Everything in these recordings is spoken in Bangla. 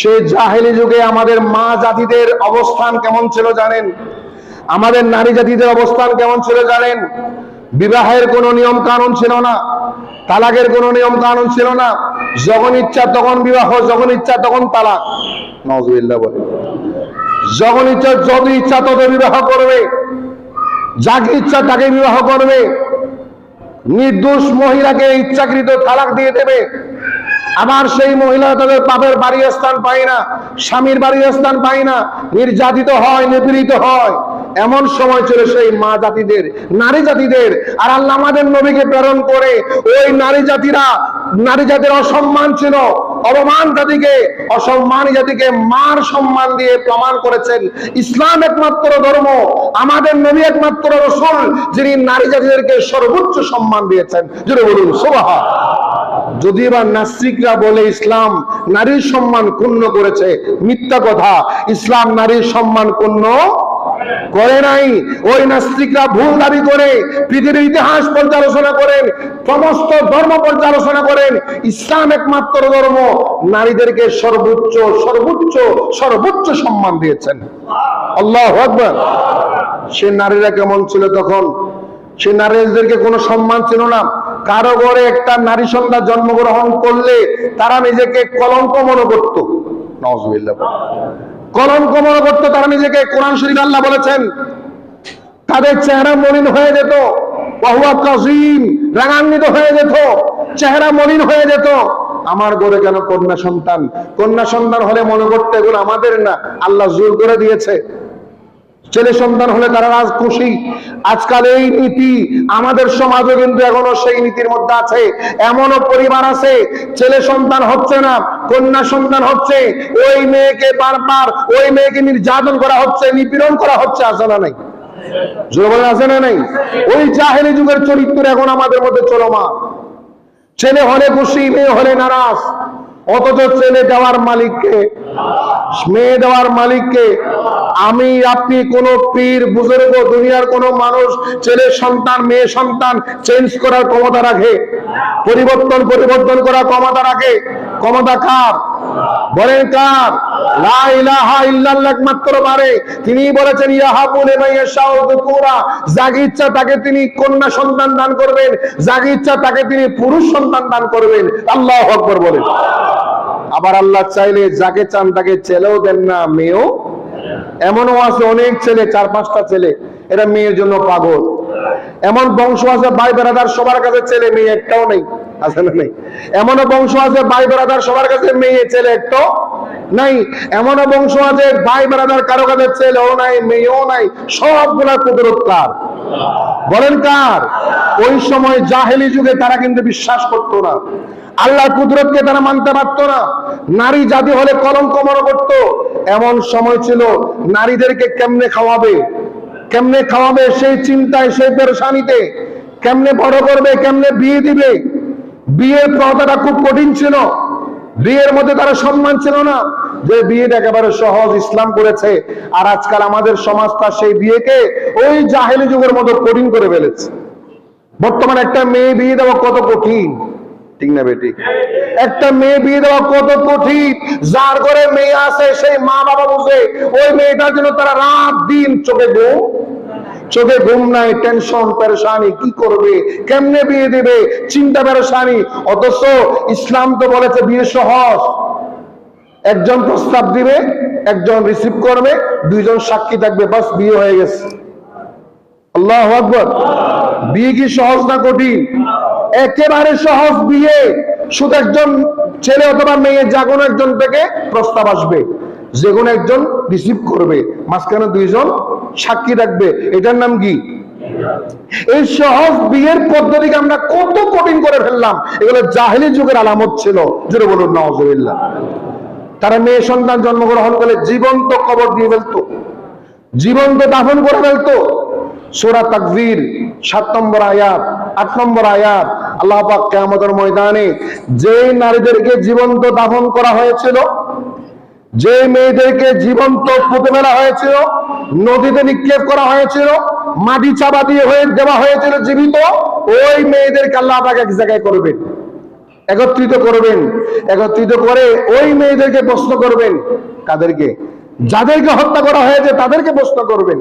সে জাহেলি যুগে আমাদের মা জাতিদের অবস্থান কেমন ছিল জানেন? আমাদের নারী জাতিদের অবস্থান কেমন ছিল জানেন? বিবাহের কোনো নিয়ম কানুন ছিল না, তালাকের কোনো নিয়ম কানুন ছিল না, যখন ইচ্ছা তখন বিবাহ, যখন ইচ্ছা তখন তালাক। নজবিল্লা বলে। যখন ইচ্ছা যত ইচ্ছা তত বিবাহ করবে, যাকে ইচ্ছা তাকে বিবাহ করবে। নির্দোষ মহিলাকে ইচ্ছাকৃত তালাক দিয়ে দেবে। আবার সেই মহিলা তাদের বাপের বাড়ি স্থান পায় না, স্বামীর বাড়ি স্থান পায় না, নির্যাতিত হয়, নিপীড়িত হয়। এমন সময় ছিল সেই মা জাতিদের, নারী জাতিদের, আর আল্লাহ আমাদের নবীকে প্রেরণ করে। ওই নারী জাতিরা, নারী জাতির অসম্মান ছিল অবমান জাতিকে অসম্মান জাতিকে মার সম্মান দিয়ে প্রমাণ করেছেন। ইসলাম একমাত্র ধর্ম, আমাদের নবী একমাত্র রসুল, যিনি নারী জাতিদেরকে সর্বোচ্চ সম্মান দিয়েছেন। জুড়ে বলুন সোবাহা যদি বা নাস্তিকরা বলে ইসলাম নারীর সম্মান ক্ষুণ্ণ করেছে, মিথ্যা কথা, ইসলাম নারীর সম্মান ক্ষুণ্ণ করে নাই। ওই নাস্তিকরা ভুল দাবি করে, পৃথিবীর ইতিহাস পর্যালোচনা করেন, সমস্ত ধর্ম পর্যালোচনা করেন, ইসলাম একমাত্র ধর্ম। নারীদেরকে সর্বোচ্চ সর্বোচ্চ সর্বোচ্চ সম্মান দিয়েছেন। আল্লাহ আকবর। সে নারীরা কেমন ছিল তখন? সে নারীদেরকে কোনো সম্মান ছিল না। কারও ঘরে একটা নারী সন্তান জন্মগ্রহণ করলে তারা নিজেকে কলঙ্ক মনে করত। নজবিল্লা কলঙ্ক মনে করত, তারা নিজেকে কোরআন শরীফ আল্লাহ বলেছেন, তাদের চেহারা মলিন হয়ে যেত বহুয়া কাজিম রাগান্বিত হয়ে যেত, চেহারা মলিন হয়ে যেত। আমার ঘরে কেন কন্যা সন্তান? কন্যা সন্তান হলে মনে করতে এগুলো আমাদের না, আল্লাহ জোর করে দিয়েছে। ছেলে সন্তান হলে তারা রাজ খুশি। আজকাল এই নীতি আমাদের সমাজও কিন্তু এখনও সেই নীতির মধ্যে আছে। এমনও পরিবার আছে, ছেলে সন্তান হচ্ছে না, কন্যা সন্তান হচ্ছে, ওই মেয়েকে বারবার, ওই মেয়েকে নির্যাতন করা হচ্ছে, নিপীড়ন করা হচ্ছে, আছে না নাই? জোরে আছে না নাই? ওই জাহেলি যুগের চরিত্র এখন আমাদের মধ্যে চলমান। ছেলে হলে খুশি, মেয়ে হলে নারাজ। অথচ ছেলে দেওয়ার মালিককে, মেয়ে দেওয়ার মালিককে, আমি, আপনি কোন পীর, বুজুর্গ, দুনিয়ার কোন মানুষ, ছেলে সন্তান, মেয়ে সন্তান চেঞ্জ করার ক্ষমতা রাখে। পরিবর্তন পরিবর্তন করার ক্ষমতা রাখে। ক্ষমতা কার? বলেন কার? একমাত্র পারে তিনি বলেছেন যাকে ইচ্ছা তাকে তিনি কন্যা সন্তান দান করবেন। যাকে ইচ্ছা তাকে তিনি পুরুষ সন্তান দান করবেন। আল্লাহ আকবার বলেন। আবার আল্লাহ চাইলে যাকে চান তাকে ছেলেও দেন না, মেয়েও। এমনও আছে অনেক ছেলে, চার পাঁচটা ছেলে, এরা মেয়ের জন্য পাগল। এমন বংশ আছে ভাই বেড়াদার সবার কাছে ছেলে, মেয়ে একটাও নেই। আছে না নেই? এমনও বংশ আছে ভাই বেড়াদার সবার কাছে মেয়ে, ছেলে একটাও নাই। এমনও বংশ আছে, ভাই বেড়াদার কারও কাছে ছেলেও নাই, মেয়েও নাই, সবগুলা কুদরত কার? বলেন কার? ওই সময় জাহেলি যুগে তারা কিন্তু বিশ্বাস করতো না। আল্লাহ কুদরতকে তারা মানতে পারতো না। নারী জাতি হলে কলঙ্ক মনে করতো। এমন সময় ছিল, নারীদেরকে কেমনে খাওয়াবে? কেমনে খাওয়াবে সেই চিন্তায়, সেই পেরেশানিতে? কেমনে বড় করবে, কেমনে বিয়ে দিবে? বিয়ের প্রথাটা খুব কঠিন ছিল। বিয়ের মধ্যে তারা সম্মান ছিল না যে বিয়েটা একেবারে সহজ ইসলাম করেছে। আর আজকাল আমাদের সমাজটা সেই বিয়েকে ওই জাহেলি যুগের মতো কঠিন করে ফেলেছে। বর্তমানে একটা মেয়ে বিয়ে দেওয়া কত কঠিন? ঠিক না বেটি? একটা মেয়ে বিয়ে দেওয়া কত কঠিন? যার ঘরে মেয়ে আছে, সেই মা বাবা বুঝে ওই মেয়েটার জন্য তারা রাত দিন চোখে ঘুম চোখে ঘুম নাই টেনশন পেরেশানি, কি করবে, কেমনে বিয়ে দেবে, চিন্তা পেরেশানি। অথচ ইসলাম তো বলেছে, বিয়ে সহজ। একজন প্রস্তাব দিবে, একজন রিসিভ করবে, দুইজন সাক্ষী থাকবে, বাস বিয়ে হয়ে গেছে। আল্লাহ আকবর। বিয়ে কি সহজ না কঠিন? একেবারে সহজ বিয়ে। শুধু একজন ছেলে অথবা মেয়ে, যা কোনো একজন থেকে প্রস্তাব আসবে। যে কোনো একজন রিসিভ করবে। মাঝখানে দুইজন সাক্ষী রাখবে। এটার নাম কি? এই সহজ বিয়ের পদ্ধতিকে আমরা কত কঠিন করে ফেললাম। এগুলো জাহেলি যুগের আলামত ছিল। জুড়ে বলুন নজরুল্লাহ তারা মেয়ে সন্তান জন্মগ্রহণ করলে জীবন্ত কবর দিয়ে ফেলতো। জীবন্ত দাফন করে ফেলতো। সোরা তাকবীর, সাত নম্বর আয়াত, আট নম্বর আয়াত। আল্লাহ পাক কেয়ামতের ময়দানে যে নারীদেরকে জীবন্ত দাফন করা হয়েছিল যে মেয়েদেরকে জীবন্ত পুঁতে ফেলা হয়েছিল, নদীতে নিক্ষেপ করা হয়েছিল, মাটি চাপা দিয়ে হয়ে দেওয়া হয়েছিল জীবিত, ওই মেয়েদেরকে আল্লাহ পাক এক জায়গায় করবেন, একত্রিত করবেন, একত্রিত করে ওই মেয়েদেরকে প্রশ্ন করবেন কাদেরকে যাদেরকে হত্যা করা হয়েছে তাদেরকে প্রশ্ন করবেন,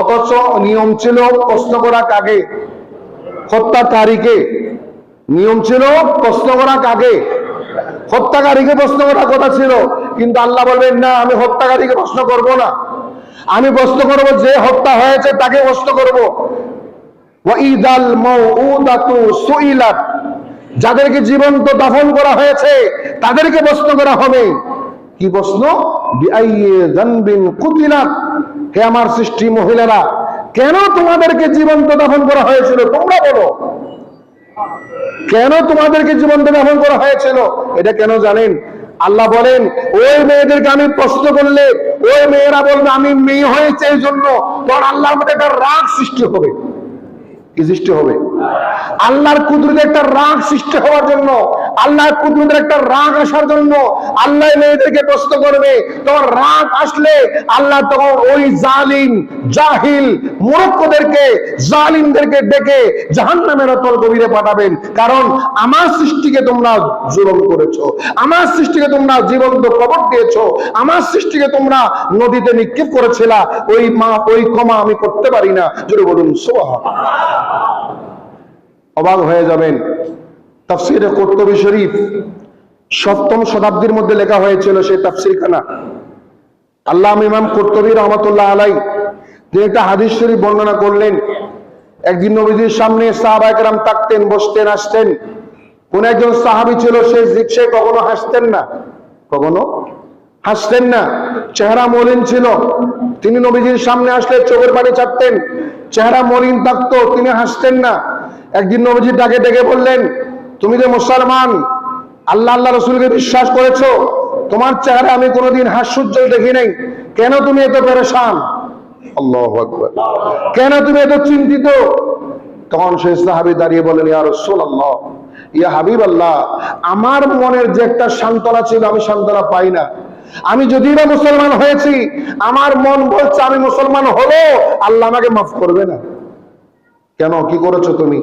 অথচ নিয়ম ছিল প্রশ্ন করা কাকে? হত্যাকারীকে নিয়ম ছিল প্রশ্ন করা কাকে? হত্যাকারীকে প্রশ্ন করার কথা ছিল। কিন্তু আল্লাহ বলবেন, না, আমি হত্যাকারীকে প্রশ্ন করব না। আমি প্রশ্ন করব, যে হত্যা হয়েছে তাকে প্রশ্ন করব। যাদেরকে জীবন্ত দাফন করা হয়েছে, তাদেরকে প্রশ্ন করা হবে। কি প্রশ্ন? হে আমার সৃষ্টি মহিলারা, কেন তোমাদেরকে জীবন্ত দাফন করা হয়েছিল? তোমরা বলো। কেন তোমাদেরকে জীবন্ত দাফন করা হয়েছিল? এটা কেন জানেন? আল্লাহ বলেন, ওই মেয়েদেরকে আমি প্রশ্ন করলে, ওই মেয়েরা বলবে, আমি মেয়ে হয়েছে এই জন্য তখন আল্লাহর মধ্যে একটা রাগ সৃষ্টি হবে। কি সৃষ্টি হবে? আল্লাহর কুদরতে একটা রাগ সৃষ্টি হওয়ার জন্য আল্লাহর কুদরতের একটা রাগ আসার জন্য আল্লাহ মেয়েদেরকে প্রশ্ন করবে। তখন রাগ আসলে আল্লাহ তখন ওই জালিম, জাহিল মূর্খদেরকে, জালিমদেরকে ডেকে জাহান্নামের অতল গভীরে পাঠাবেন। কারণ আমার সৃষ্টিকে তোমরা জুলম করেছ, আমার সৃষ্টিকে তোমরা জীবন্ত কবর দিয়েছ, আমার সৃষ্টিকে তোমরা নদীতে নিক্ষেপ করেছিলা, ওই মা, ওই ক্ষমা আমি করতে পারি না। জোরে বলুন সোহা অবাক হয়ে যাবেন। তাফসিরে কর্তবী শরীফ সপ্তম শতাব্দীর মধ্যে লেখা হয়েছিল সেই তাফসির খানা আল্লাহ ইমাম কর্তবী রহমতুল্লাহ আলাই তিনি একটা হাদিস শরীফ বর্ণনা করলেন, একদিন নবীজির সামনে সাহাবাহাম থাকতেন বসতেন আসতেন কোন একজন সাহাবি ছিল, সে সে কখনো হাসতেন না, কখনো হাসতেন না। চেহারা মলিন ছিল। তিনি নবীজির সামনে আসলে চোখের পানি ছাড়তেন, চেহারা মলিন থাকতো, তিনি হাসতেন না। একদিন নবীজি ডাকে ডেকে বললেন তুমি যে মুসলমান, আল্লাহ আল্লাহ রসুলকে বিশ্বাস করেছ, তোমার চেহারা আমি কোনোদিন হাস্যোজ্জ্বল দেখি নাই। কেন তুমি এত পেরেশান? আল্লাহ কেন তুমি এত চিন্তিত? তখন সেই সাহাবি দাঁড়িয়ে বলেন ইয়া রাসূলুল্লাহ, ইয়া হাবিব আল্লাহ আমার মনের যে একটা সান্ত্বনা ছিল আমি সান্ত্বনা পাই না। আমি যদি না মুসলমান হয়েছি, আমার মন বলছে আমি মুসলমান হলো, আল্লাহ আমাকে মাফ করবে না। কেন? কি করেছ তুমি?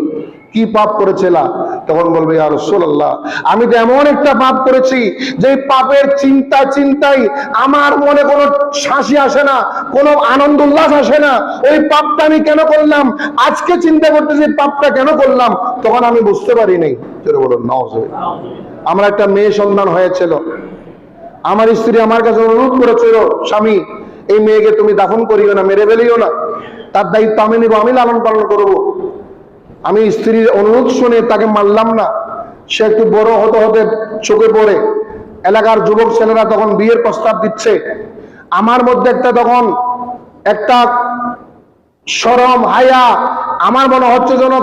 কি পাপ করেছিলা? তখন বলবে আর আল্লাহ আমি তো এমন একটা পাপ করেছি যে পাপের চিন্তা চিন্তাই আমার মনে কোনো শাসি আসে না, কোনো আনন্দ উল্লাস আসে না। ওই পাপটা আমি কেন করলাম? আজকে চিন্তা করতেছি পাপটা কেন করলাম? তখন আমি বুঝতে পারি নাই। চলে বলুন নওয়াজ আমার একটা মেয়ে সন্তান হয়েছিল। আমার স্ত্রী আমার কাছে অনুরোধ করেছিল, স্বামী, এই মেয়েকে তুমি দাফন করিও না, মেরে ফেলিও না। তার দায়িত্ব আমি নিব, আমি লালন পালন করব। আমি স্ত্রীর অনুরোধ শুনে তাকে মারলাম না। সে একটু বড় হতে হতে চোখে পড়ে। এলাকার যুবক ছেলেরা তখন বিয়ের প্রস্তাব দিচ্ছে। আমার মধ্যে একটা তখন একটা সরম, হায়া। আমার মনে হচ্ছে যেন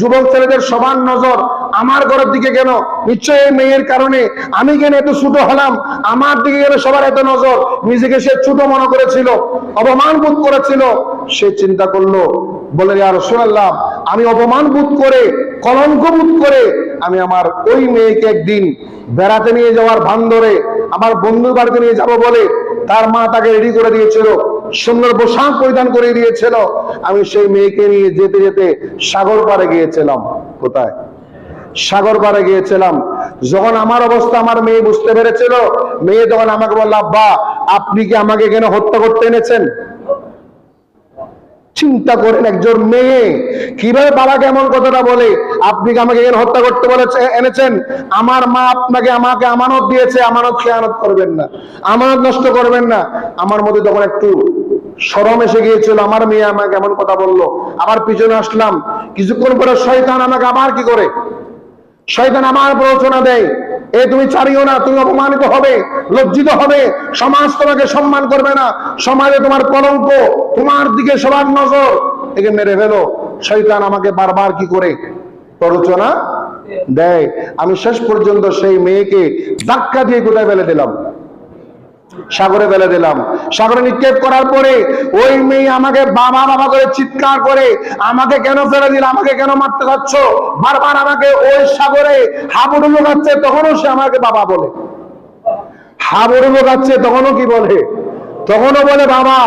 যুবক ছেলেদের সবার নজর আমার ঘরের দিকে কেন? নিশ্চয়ই এই মেয়ের কারণে আমি কেন এত ছোট হলাম? আমার দিকে কেন সবার এত নজর? নিজেকে সে ছোট মনে করেছিল, অপমান বোধ করেছিল। সে চিন্তা করল, বলে আর রসুল্লাহ আমি অপমান বোধ করে, কলঙ্ক বোধ করে আমি আমার ওই মেয়েকে একদিন বেড়াতে নিয়ে যাওয়ার ভান ধরে আমার বন্ধুর বাড়িতে নিয়ে যাব বলে তার মা তাকে রেডি করে দিয়েছিল, সুন্দর পোশাক পরিধান করে দিয়েছিল। আমি সেই মেয়েকে নিয়ে যেতে যেতে সাগর পাড়ে গিয়েছিলাম। কোথায়? সাগর পাড়ে গিয়েছিলাম। যখন আমার অবস্থা আমার মেয়ে বুঝতে পেরেছিল, মেয়ে তখন আমাকে বলল, আব্বা, আপনি কি আমাকে এখানে হত্যা করতে এনেছেন? চিন্তা করেন একজন মেয়ে। কীভাবে বাবাকে এমন কথাটা বলে? আপনি আমাকে এখানে হত্যা করতে বলেছে, এনেছেন? আমার মা আপনাকে, আমাকে আমানত দিয়েছে, আমানত খেয়ানত করবেন না। আমানত নষ্ট করবেন না। আমার মধ্যে তখন একটু সরম এসে গিয়েছিল। আমার মেয়ে আমাকে এমন কথা বলল। আবার পিছনে আসলাম। কিছুক্ষণ পরে শয়তান আমাকে আবার কি করে? শয়তান আমার প্ররোচনা দেয়। এ তুমি ছাড়িও না, তুমি অপমানিত হবে, লজ্জিত হবে। সমাজ তোমাকে সম্মান করবে না। সমাজে তোমার কলঙ্ক, তোমার দিকে সবার নজর। একে মেরে ফেলো। শৈতান আমাকে বারবার কি করে? প্ররোচনা দেয়। আমি শেষ পর্যন্ত সেই মেয়েকে ধাক্কা দিয়ে কোথায় ফেলে দিলাম? সাগরে ফেলে দিলাম। সাগরে নিক্ষেপ করার পরে ওই মেয়ে আমাকে বাবা বাবা করে চিৎকার করে, আমাকে কেন ফেলে দিল? আমাকে কেন মারতে যাচ্ছ? বারবার আমাকে ওই সাগরে হাবুডু লোকাচ্ছে, তখনও সে আমাকে বাবা বলে। হাবুডু লোকাচ্ছে, তখনও কি বলে? তখনও বলে, বাবা,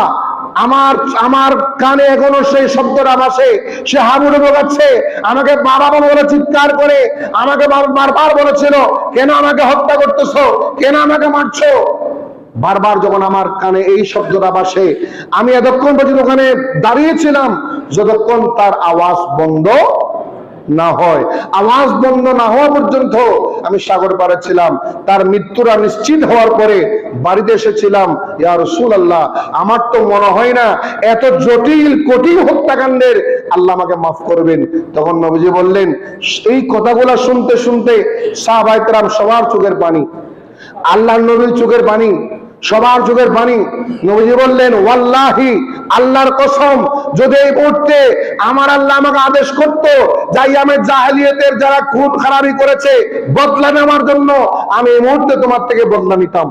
আমার আমার কানে এখনও সেই শব্দটা ভাসে। সে হাবুড়ে বোগাচ্ছে আমাকে বাবা বাবা বলে চিৎকার করে, আমাকে বারবার বলেছিল, কেন আমাকে হত্যা করতেছো? কেন আমাকে মারছো? বারবার যখন আমার কানে এই শব্দটা বাসে, আমি এতক্ষণ পর্যন্ত ওখানে দাঁড়িয়েছিলাম, যতক্ষণ তার আওয়াজ বন্ধ না হয়। আওয়াজ বন্ধ না হওয়া পর্যন্ত আমি সাগর পাড়ে ছিলাম। তার মৃত্যুরা নিশ্চিত হওয়ার পরে বাড়িতে এসেছিলাম। ইয়া রসুল আল্লাহ আমার তো মনে হয় না, এত জটিল, কঠিন হত্যাকাণ্ডের আল্লাহ আমাকে মাফ করবেন। তখন নবীজি বললেন, এই কথাগুলা শুনতে শুনতে সাহাবাইকরাম সবার চোখের পানি, আল্লাহর নবীর চোখের পানি। সবার চোখের পানি নবীজি বললেন, ওয়াল্লাহি, আল্লাহর কসম, যদি এই মুহূর্তে আমার আল্লাহ আমাকে আদেশ করত আমি জাহেলিয়তের যারা খুন খারাপি করেছে বদলা নেওয়ার জন্য, আমি এই মুহূর্তে তোমার থেকে বদলা নিতাম।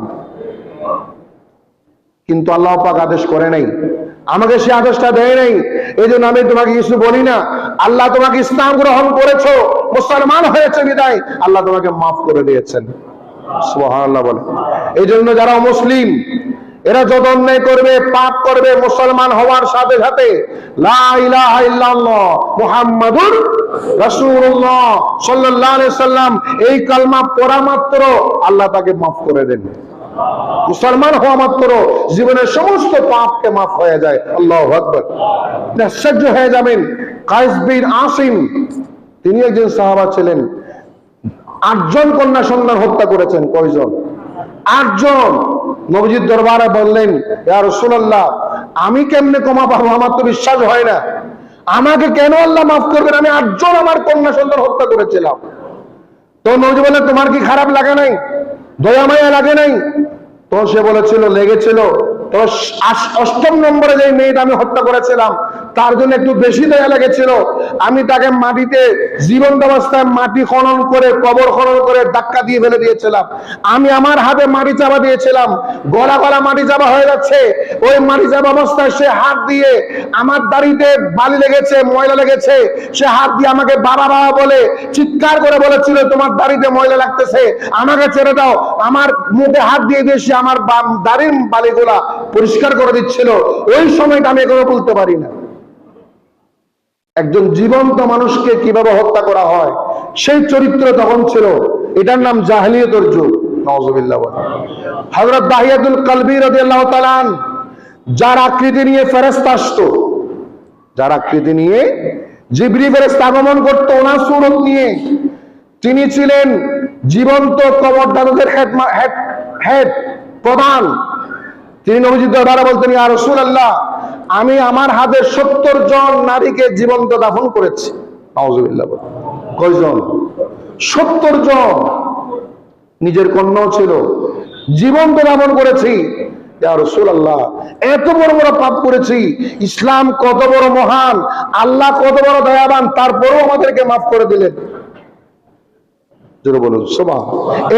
কিন্তু আল্লাহ পাক আদেশ করে নাই। আমাকে সে আদেশটা দেয় নাই। এই জন্য আমি তোমাকে কিছু বলি না। আল্লাহ তোমাকে ইসলাম গ্রহণ করেছ, মুসলমান হয়েছে বিদায়। আল্লাহ তোমাকে মাফ করে দিয়েছেন। এই জন্য যারা মুসলিম, এরা যত অন্যায় করবে, পাপ করবে, মুসলমান হওয়ার সাথে সাথে মুহাম্মাদুর সাল্লাম, এই কালমা পড়া মাত্র আল্লাহ তাকে মাফ করে দেন। মুসলমান হওয়া মাত্র জীবনের সমস্ত পাপকে মাফ হয়ে যায়। আল্লাহ আশ্চর্য হয়ে যাবেন। আসিম, তিনি একজন সাহাবা ছিলেন। আটজন কন্যা সন্তান হত্যা করেছেন, কয়জন? আটজন। নবজির দরবারে বললেন রাসূলুল্লাহ, আমি কেমনে ক্ষমা পাবো? আমার তো বিশ্বাস হয় না। আমাকে কেন আল্লাহ মাফ করবেন? আমি আটজন আমার কন্যা সন্তান হত্যা করেছিলাম। তো নবজি বলে তোমার কি খারাপ লাগে নাই? দয়া মায়া লাগে নাই? তো সে বলেছিল, লেগেছিল। তো অষ্টম নম্বরে যে মেয়েটা আমি হত্যা করেছিলাম তার জন্য একটু বেশি দয়া লেগেছিল। আমি তাকে মাটিতে জীবন্ত অবস্থায় মাটি খনন করে, কবর খনন করে ধাক্কা দিয়ে ফেলে দিয়েছিলাম। আমি আমার হাতে মাটি চাপা দিয়েছিলাম। গলা গলা মাটি চাপা হয়ে যাচ্ছে। ওই মাটি চাপা অবস্থায় সে হাত দিয়ে আমার দাড়িতে বালি লেগেছে, ময়লা লেগেছে। সে হাত দিয়ে আমাকে বাবা বাবা বলে, চিৎকার করে বলেছিল, তোমার দাড়িতে ময়লা লাগতেছে, আমাকে ছেড়ে দাও। আমার মুখে হাত দিয়ে দিয়ে সে আমার দাড়ির বালিগুলা পরিষ্কার করে দিচ্ছিল। ওই সময়টা আমি এখনও বলতে পারি না। একজন জীবন্ত মানুষকে কীভাবে হত্যা করা হয়, সেই চরিত্র তখন ছিল। এটার নাম জাহলিয়তের যুগ। আকৃতি নিয়ে আকৃতি নিয়ে ওনার নিয়ে। তিনি ছিলেন জীবন্ত কবরদারদের হেড হেড হেড প্রধান। তিনি নবীজি দরবারে বলতেন, ইয়া রাসূলুল্লাহ, আমি আমার হাতে সত্তর জন নারীকে জীবন্ত দাফন করেছি। নাউজুবিল্লাহ বলে। কয়জন? সত্তর জন। নিজের কন্যাও ছিল। জীবন্ত দাফন করেছি। রাসূলুল্লাহ, এত বড় বড় পাপ করেছি। ইসলাম কত বড় মহান, আল্লাহ কত বড় দয়াবান, তারপরেও আমাদেরকে মাফ করে দিলেন। বলুন সুবহান